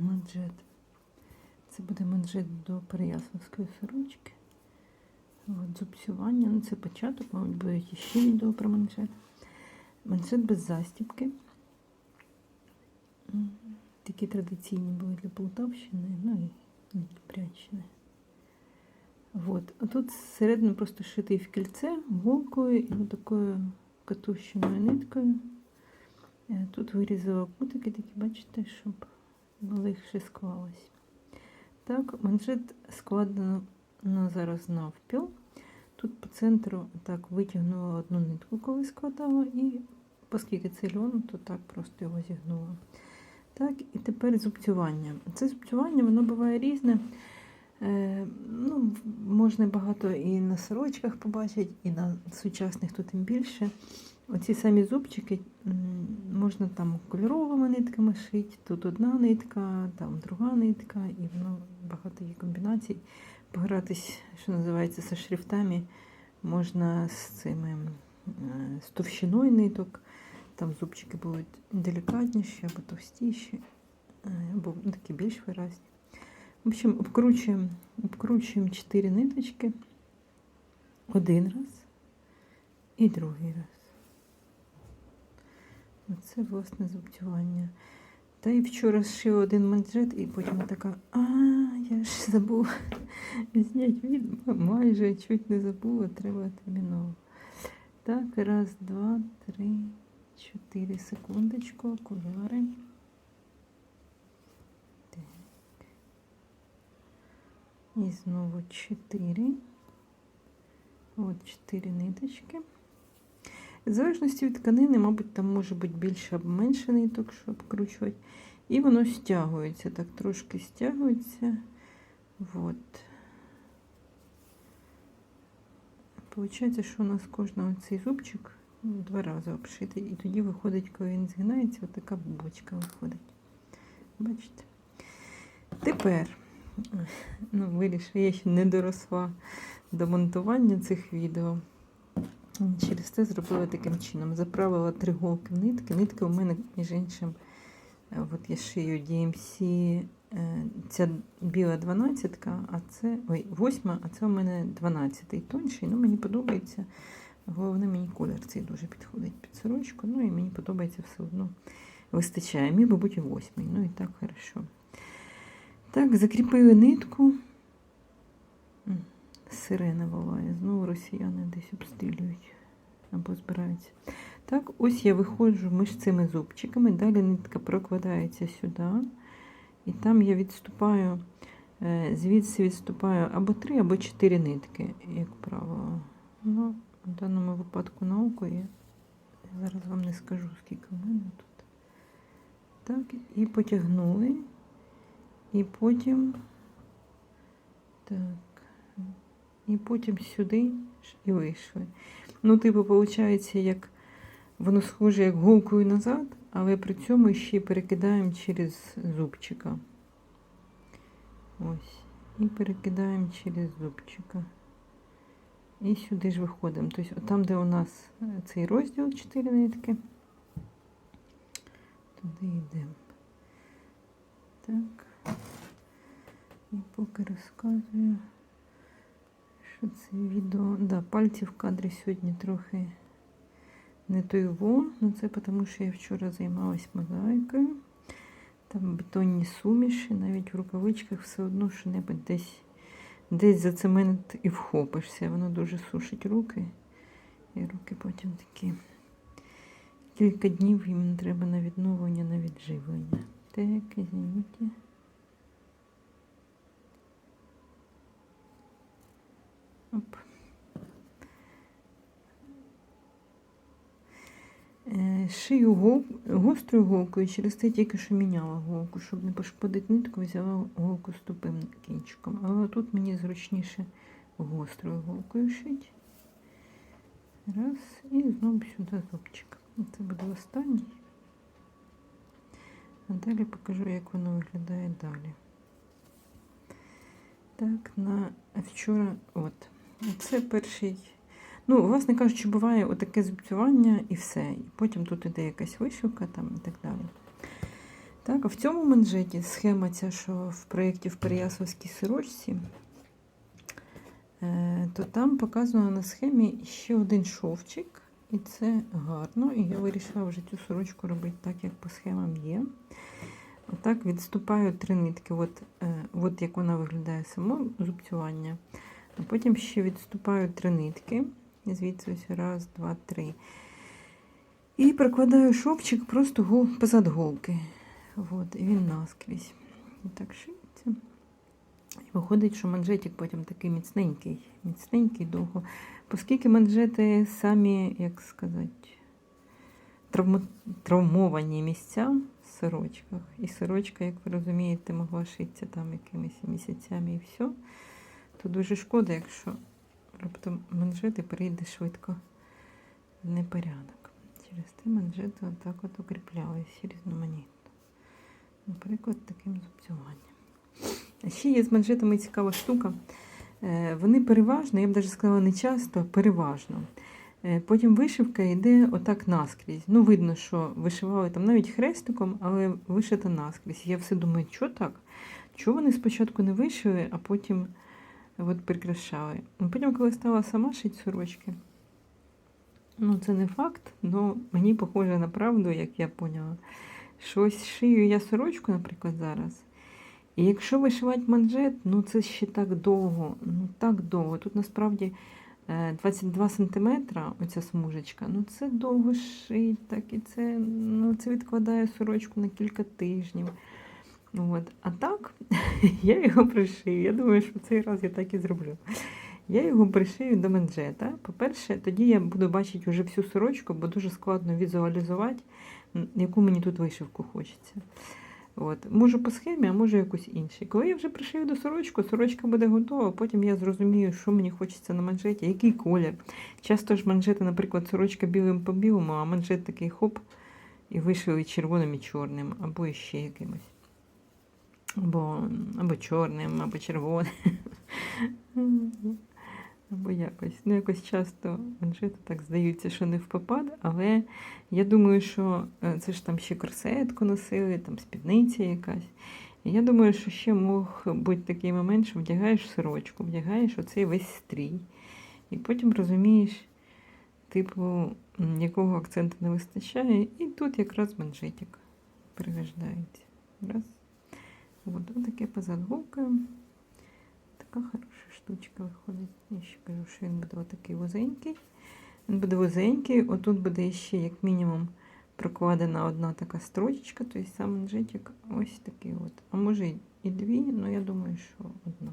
манжет. Це буде манжет до переяславської сорочки. От, зубцювання. Ну, це початок, мабуть, буде ще відео про манжет. Манжет без застібки. Такі традиційні були для Полтавщини, ну і. Вот. А тут всередину просто шитий в кільце голкою і такою катущеною ниткою. Е, Тут вирізала кутики, такі, бачите, щоб легше склалось. Так, манжет складено зараз навпіл. Тут по центру так витягнула одну нитку, коли складала, і оскільки це льон, то так просто його зігнула. Так, і тепер зубцювання. Це зубцювання, воно буває різне. Е, ну, можна багато і на сорочках побачити, і на сучасних то тим більше. Оці самі зубчики можна там кольоровими нитками шити. Тут одна нитка, там друга нитка, і воно багато є комбінацій. Погратись, що називається, зі шрифтами можна з цими з товщиною ниток. Там зубчики будуть делікатніші або товстіші, е, або такі більш виразні. В общем, обкручуємо, обкручуємо 4 ниточки один раз і другий раз. Оце власне зубцювання. Та і вчора зшила один манжет, і потім така, а, я ж забула зняти від, майже чуть не забула, треба терміново. Так, раз, два, три, чотири секундочку, окуляри. Так. І знову чотири. От чотири ниточки. В залежності від тканини, мабуть, там може бути більше або менше ниток, обкручувати. І воно стягується, так трошки стягується. Вот. Получається, що у нас кожного цей зубчик ну, два рази обшитий. І тоді виходить, коли він згинається, отака бочка виходить. Бачите? Тепер, ну, вирішила, я ще не доросла до монтування цих відео. Через це зробила таким чином. Заправила три голки в нитки. Нитки у мене, між іншим, е, от я шию DMC, е, ця біла 12, а це ой, 8, а це у мене 12 тонший. Ну, мені подобається. Головне, мені колір цей дуже підходить під сорочку. Ну і мені подобається все одно. Вистачає. Мій, мабуть, і 8. Ну і так хорошо. Так, закріпили нитку. Сирена волає. Знову росіяни десь обстрілюють або збираються. Так, ось я виходжу між цими зубчиками. Далі нитка прокладається сюди. І там я відступаю, е, звідси відступаю або три, або чотири нитки, як правило. Ну, в даному випадку на око я зараз вам не скажу, скільки в мене тут. Так, і потягнули. І потім. Так. І потім сюди і вийшли. Ну, типу, виходить, як воно схоже як голкою назад, але при цьому ще перекидаємо через зубчика. Ось. І перекидаємо через зубчика. І сюди ж виходимо. Тобто, там, де у нас цей розділ 4 нитки, туди йдемо. Так. І поки розказую що це відео. Да, пальці в кадрі сьогодні трохи не той во. Ну це тому, що я вчора займалась мозаїкою. Там бетонні суміші, навіть в рукавичках все одно що-небудь десь десь за цемент і вхопишся. Воно дуже сушить руки. І руки потім такі. Кілька днів їм треба на відновлення, на відживлення. Так, извините. Оп. Е, Шию гострою голкою, через те тільки що міняла голку, щоб не пошкодити нитку, взяла голку з тупим кінчиком. Але тут мені зручніше гострою голкою шить. Раз, і знову сюди зубчик. Це буде останній. А далі покажу, як воно виглядає далі. Так, на вчора, от. Це перший. Ну, власне кажучи, буває отаке зубцювання і все. І потім тут іде якась вишивка там і так далі. Так, а в цьому манжеті схема ця, що в проєкті в Переяславській сорочці, е, то там показано на схемі ще один шовчик, і це гарно. І я вирішила вже цю сорочку робити так, як по схемам є. Отак відступаю три нитки. От, е, от як вона виглядає само зубцювання. А потім ще відступаю три нитки. І звідси ось раз, два, три. І прикладаю шовчик просто гол, позад голки. От, і він наскрізь. І так шиється. І виходить, що манжетик потім такий міцненький, міцненький довго. Оскільки манжети самі, як сказати, травмо, травмовані місця в сорочках. І сорочка, як ви розумієте, могла шитися там якимись місяцями і все, то дуже шкода, якщо раптом манжети перейде швидко в непорядок. Через те манжети отак от укріплялися різноманітно. Наприклад, таким зубцюванням. А ще є з манжетами цікава штука. Е, Вони переважно, я б навіть сказала, не часто, переважно. Е, Потім вишивка йде отак наскрізь. Ну, видно, що вишивали там навіть хрестиком, але вишита наскрізь. Я все думаю, що так? Чого вони спочатку не вишили, а потім от прикрашали. Ну, Потім, коли стала сама шити сорочки, ну це не факт, але мені похоже на правду, як я поняла. Щось шию я сорочку, наприклад, зараз. І якщо вишивати манжет, ну це ще так довго, ну так довго. Тут насправді е, 22 см оця смужечка, ну це довго шить, так і це, ну, це відкладає сорочку на кілька тижнів. От. А так, я його пришию. Я думаю, що цей раз я так і зроблю. Я його пришию до манжета. По-перше, тоді я буду бачити вже всю сорочку, бо дуже складно візуалізувати, яку мені тут вишивку хочеться. От. Можу по схемі, а можу якусь іншу. Коли я вже пришию до сорочку, сорочка буде готова, потім я зрозумію, що мені хочеться на манжеті, який колір. Часто ж манжети, наприклад, сорочка білим по білому, а манжет такий хоп, і вишили червоним і чорним, або ще якимось. Або, або чорним, або червоним. Або якось. Ну, якось часто манжети так здаються, що не в попад, але я думаю, що е, це ж там ще корсетку носили, там спідниця якась. І я думаю, що ще мог бути такий момент, що вдягаєш сорочку, вдягаєш оцей весь стрій. І потім розумієш, типу, якого акценту не вистачає. І тут якраз манжетик пригождається. Раз. От, таке позад. Така хороша штучка виходить. Я ще кажу, що він буде отакий вузенький. Він буде вузенький, отут буде ще, як мінімум, прокладена одна така строчечка, тобто сам манжетик ось такий от. А може і дві, але я думаю, що одна.